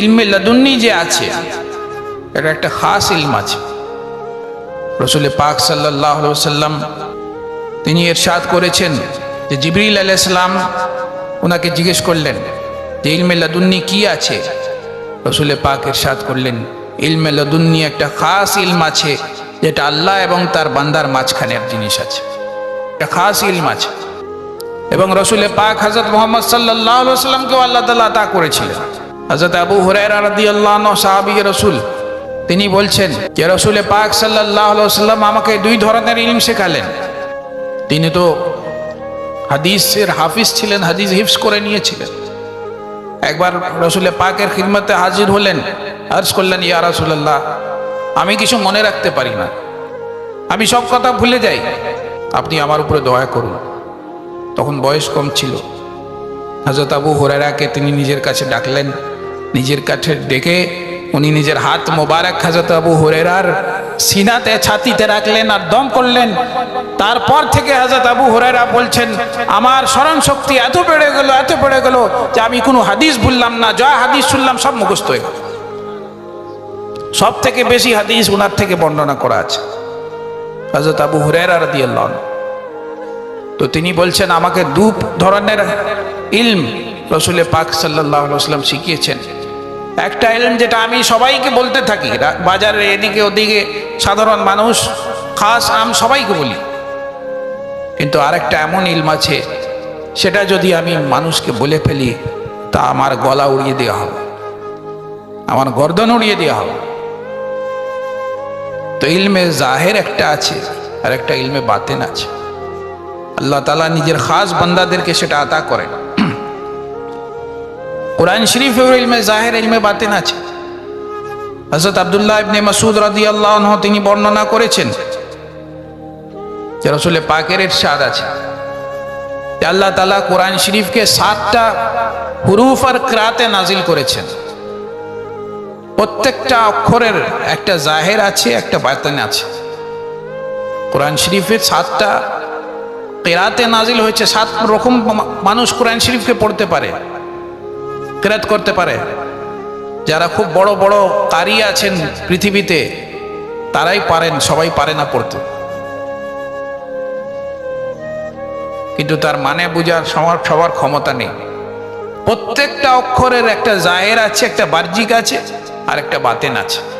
ইলমে লাদুন্নি যে আছে, এটা একটা খাস ইলম আছে। রসুল পাক সাল্লাহ সাল্লাম তিনি এরশাদ করেছেন যে জিবরিল আলাইসালাম ওনাকে জিজ্ঞেস করলেন যে ইলমে লাদুন্নি কি আছে? রসুল পাক এরশাদ করলেন, ইলমে লাদুন্নি একটা খাস ইলম আছে যেটা আল্লাহ এবং তার বান্দার মাঝখানের জিনিস আছে। একটা খাস ইলম আছে। এবং রসুল পাক হজরত মোহাম্মদ সাল্লাহ সাল্লামকেও আল্লাহ তালা তা করেছিলেন। হজরত আবু হুরায়রা রাদি আল্লাহ সাহাবি রসুল, তিনি বলছেন, যে রসুল পাক সাল্লাহ সাল্লাম আমাকে দুই ধরনের ইলম শেখালেন। তিনি তো হাদিসের হাফিজ ছিলেন, হাদিস হিফস করে নিয়েছিলেন। একবার রসুলের পাকের খিদমতে হাজির হলেন, আর্জ করলেন, ইয়া রসুল্লাহ আমি কিছু মনে রাখতে পারি না। আমি সব কথা ভুলে যাই। আপনি আমার উপরে দয়া করুন। তখন বয়স কম ছিল। হজরত আবু হরেরাকে তিনি নিজের কাছে ডাকলেন নিজের কাছে ডেকে উনি নিজের হাত মোবারক হজরত আবু হরেরার সিনাতে, ছাতিতে রাখলেন আর দম করলেন। তারপর থেকে হজরত আবু হরেরা বলছেন, আমার স্মরণ শক্তি এত বেড়ে গেল, এত বেড়ে গেল যে আমি কোনো হাদিস ভুললাম না, যা হাদিস শুনলাম সব মুখস্থ হয়ে গেল। সব থেকে বেশি হাদিস ওনার থেকে বর্ণনা করা আছে। হজরত আবু হুরেরা রাদিয়াল্লাহু আনহু। তো তিনি বলছেন, আমাকে দু ধরনের ইলম রসুলে পাক সাল্লাহ সাল্লাম শিখিয়েছেন। একটা ইলম যেটা আমি সবাইকে বলতে থাকি। রা- বাজারে এদিকে ওদিকে সাধারণ মানুষ, খাস আম সবাইকে বলি। কিন্তু আরেকটা এমন ইলম আছে, সেটা যদি আমি মানুষকে বলে ফেলি, তা আমার গলা উড়িয়ে দেওয়া হবে। আমার গর্দন উড়িয়ে দেওয়া হবে। তো ইলমে জাহের একটা আছে, আর একটা ইলমে বাতেন আছে। আল্লাহ তালা নিজের খাস বান্দাদেরকে সেটা আতা করেন। কোরআন শরীফের ইলমে, জাহের ইলমে বাতেন আছে। হজরত আবদুল্লাহ ইবনে মাসুদ রাদি আল্লাহ তিনি বর্ণনা করেছেন যে রসুলের পাকের স্বাদ আছে। আল্লাহ তালা কোরআন শরীফকে সাতটা হুরুফ আর ক্রাতে নাজিল করেছেন। প্রত্যেকটা অক্ষরের একটা জাহের আছে, একটা বাতেন আছে। কোরআন শরীফের সাতটা কেরাতে নাজিল হয়েছে, সাত রকম মানুষ কোরআন শরীফকে পড়তে পারে। কেরাত করতে পারে। যারা খুব বড় বড় কারি আছেন পৃথিবীতে, তারাই পারেন, সবাই পারে না পড়তে। কিন্তু তার মানে বোঝার সবার সবার ক্ষমতা নেই। প্রত্যেকটা অক্ষরের একটা জায়ের আছে, একটা বাহ্যিক আছে, আর একটা বাতেন আছে।